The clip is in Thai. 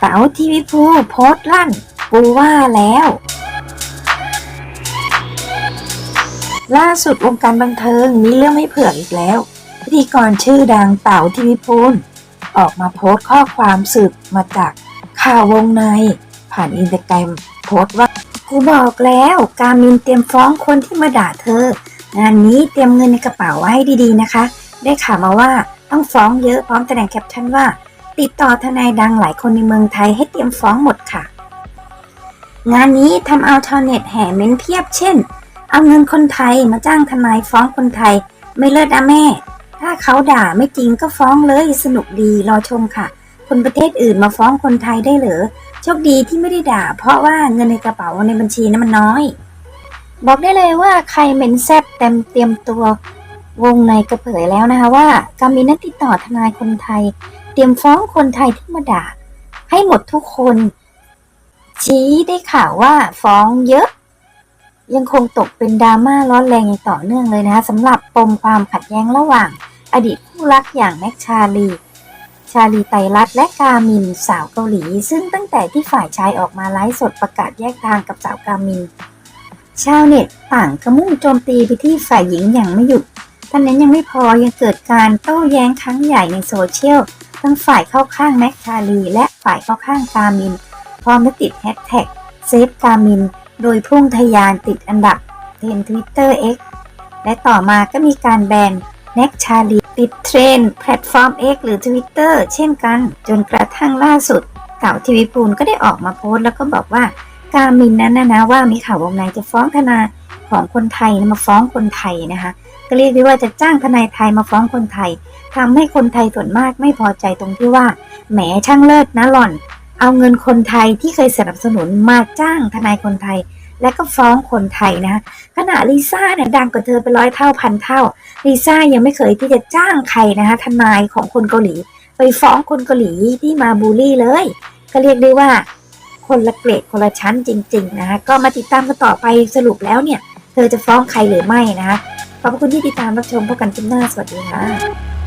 เต๋าทีวีพูโพสลั่น กูว่าแล้ว ล่าสุดวงการบันเทิงมีเรื่องไม่เผื่ออีกแล้ว พิธีกรชื่อดังเต๋าทีวีพูลออกมาโพสต์ข้อความสืบมาจากข่าววงใน ผ่านอินสตาแกรมโพสต์ว่า กูบอกแล้วการมินเตรียมฟ้องคนที่มาด่าเธอ งานนี้เตรียมเงินในกระเป๋าไว้ให้ดีๆนะคะ ได้ข่าวมาว่าต้องฟ้องเยอะพร้อมแสดงแคปชั่นว่า ติดต่อทนายดังหลายคนในเมืองไทยให้เตรียมฟ้องหมดค่ะ งานนี้ทำเอาชาวเน็ตแห่เม้นเพียบเช่น เอาเงินคนไทยมาจ้างทนายฟ้องคนไทย ไม่เลิศนะแม่ ถ้าเขาด่าไม่จริงก็ฟ้องเลยสนุกดีรอชมค่ะ คนประเทศอื่นมาฟ้องคนไทยได้เหรอโชคดีที่ไม่ได้ด่า เพราะว่าเงินในกระเป๋าในบัญชีนั้นมันน้อย บอกได้เลยว่าใครเหม็นแซบเต็มเตรียมตัววงในกระเผยแล้วนะคะว่ากามินนั้นติดต่อทนายคนไทยเตรียมฟ้องคนไทยที่มาด่า ให้หมดทุกคน ชี้ได้ข่าวว่าฟ้องเยอะ ยังคงตกเป็นดราม่าร้อนแรงอย่างต่อเนื่องเลยนะคะสำหรับปมความขัดแย้งระหว่าง อดีตคู่รักอย่างแม็กชาลี ชาลีไตรัตและกามินสาวเกาหลี ซึ่งตั้งแต่ที่ฝ่ายชายออกมาไลฟ์สดประกาศแยกทางกับสาวกามินชาวเน็ตต่างกระมุ่งโจมตีไปที่ฝ่ายหญิงอย่างไม่หยุดท่านนั้นยังไม่พอยังเกิดการโต้แย้งครั้งใหญ่ในโซเชียล ทั้งฝ่ายเข้าข้างแม็กชาลีและฝ่ายเข้าข้างกามิน พร้อมติดแฮชแท็กเซฟกามิน โดยพุ่งทะยานติดอันดับเทรนทวิตเตอร์ X และต่อมาก็มีการแบนแน็กชาลีติดเทรนแพลตฟอร์ม X หรือ Twitter เช่นกัน จนกระทั่งล่าสุดเก่าทีวีปูนก็ได้ออกมาโพสต์แล้วก็บอกว่า กามินนั้นนะนะว่ามีข่าววงในจะฟ้องทนาย ของคนไทยมาฟ้องคนไทยนะคะ ก็เรียกได้ว่าจะจ้างทนายไทยมาฟ้องคนไทยทำให้คนไทยส่วนมากไม่พอใจตรงที่ว่าแหมช่างเลิศนะหล่อน เอาเงินคนไทยที่เคยสนับสนุนมาจ้างทนายคนไทย และก็ฟ้องคนไทยนะขณะลิซ่าเนี่ยดังกว่าเธอไปร้อยเท่าพันเท่าลิซ่ายังไม่เคยที่จะจ้างใครนะคะทนายของคนเกาหลี ไปฟ้องคนเกาหลีที่มาบูลลี่เลย ก็เรียกได้ว่าคนละเกรดคนละชั้นจริง ๆ นะคะก็มาติดตามกันต่อไปสรุปแล้วเนี่ย เธอจะฟ้องใครหรือไม่นะคะขอบคุณที่ติดตามรับชมพบกันคลิปหน้าสวัสดีค่ะ